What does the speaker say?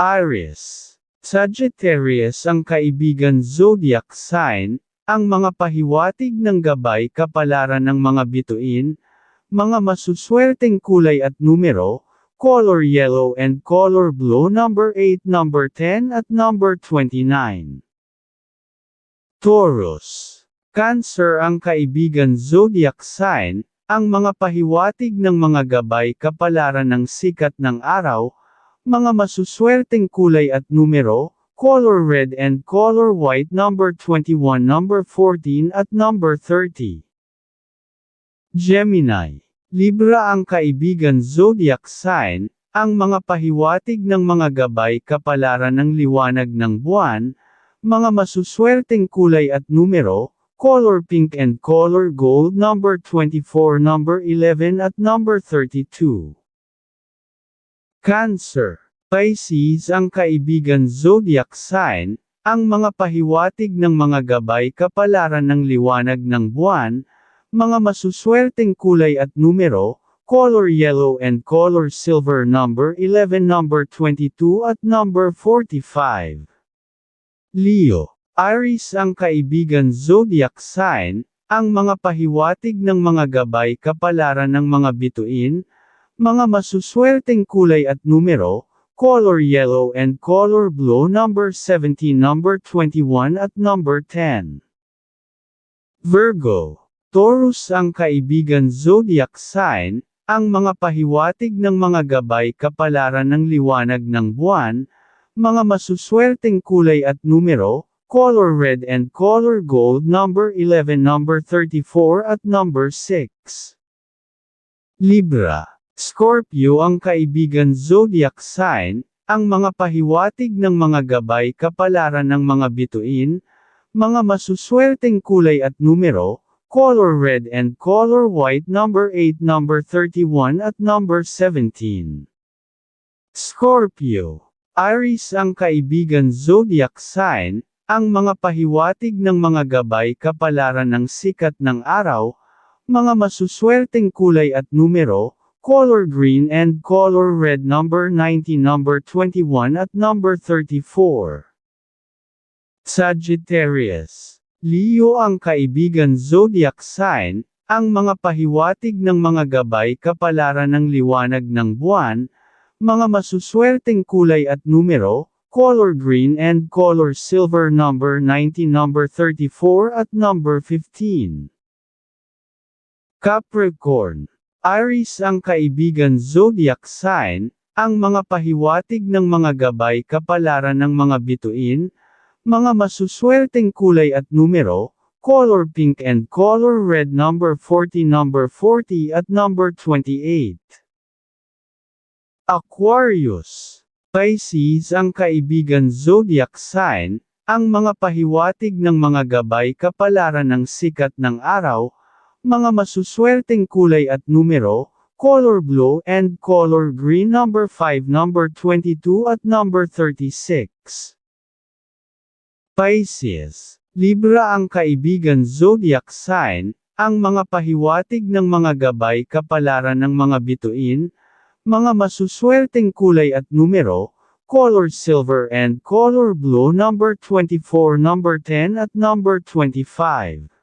Aries. Sagittarius ang kaibigan zodiac sign, ang mga pahiwatig ng gabay kapalaran ng mga bituin, mga masuswerteng kulay at numero, color yellow and color blue number 8, number 10 at number 29. Taurus. Cancer ang kaibigan zodiac sign, ang mga pahiwatig ng mga gabay kapalaran ng sikat ng araw, mga masuswerteng kulay at numero, color red and color white number 21 number 14 at number 30. Gemini. Libra ang kaibigan zodiac sign, ang mga pahiwatig ng mga gabay kapalaran ng liwanag ng buwan, mga masuswerteng kulay at numero, color pink and color gold number 24 number 11 at number 32. Cancer. Pisces ang kaibigan zodiac sign, ang mga pahiwatig ng mga gabay kapalaran ng liwanag ng buwan, mga masuswerteng kulay at numero, color yellow and color silver number 11 number 22 at number 45. Leo. Aries ang kaibigan zodiac sign, ang mga pahiwatig ng mga gabay kapalaran ng mga bituin, mga masuswerteng kulay at numero, color yellow and color blue number 17 number 21 at number 10. Virgo. Taurus ang kaibigan zodiac sign, ang mga pahiwatig ng mga gabay kapalaran ng liwanag ng buwan, mga masuswerteng kulay at numero, color red and color gold number 11 number 34 at number 6. Libra. Scorpio ang kaibigan zodiac sign, ang mga pahiwatig ng mga gabay kapalaran ng mga bituin, mga masuswerteng kulay at numero, color red and color white number 8 number 31 at number 17. Scorpio. Aries ang kaibigan zodiac sign, ang mga pahiwatig ng mga gabay kapalaran ng sikat ng araw, mga masuswerteng kulay at numero, color green and color red number 90 number 21 at number 34. Sagittarius. Leo ang kaibigan zodiac sign, ang mga pahiwatig ng mga gabay kapalaran ng liwanag ng buwan, mga masuswerteng kulay at numero, color green and color silver number 90 number 34 at number 15. Capricorn. Aries ang kaibigan zodiac sign, ang mga pahiwatig ng mga gabay kapalaran ng mga bituin, mga masuswerteng kulay at numero, color pink and color red number 40 number 40 at number 28. Aquarius Pisces ang kaibigan zodiac sign, ang mga pahiwatig ng mga gabay kapalaran ng sikat ng araw, mga masuswerteng kulay at numero, color blue and color green number 5 number 22 at number 36. Pisces, Libra ang kaibigan zodiac sign, ang mga pahiwatig ng mga gabay kapalaran ng mga bituin, mga masuswerteng kulay at numero, color silver and color blue number 24 number 10 at number 25.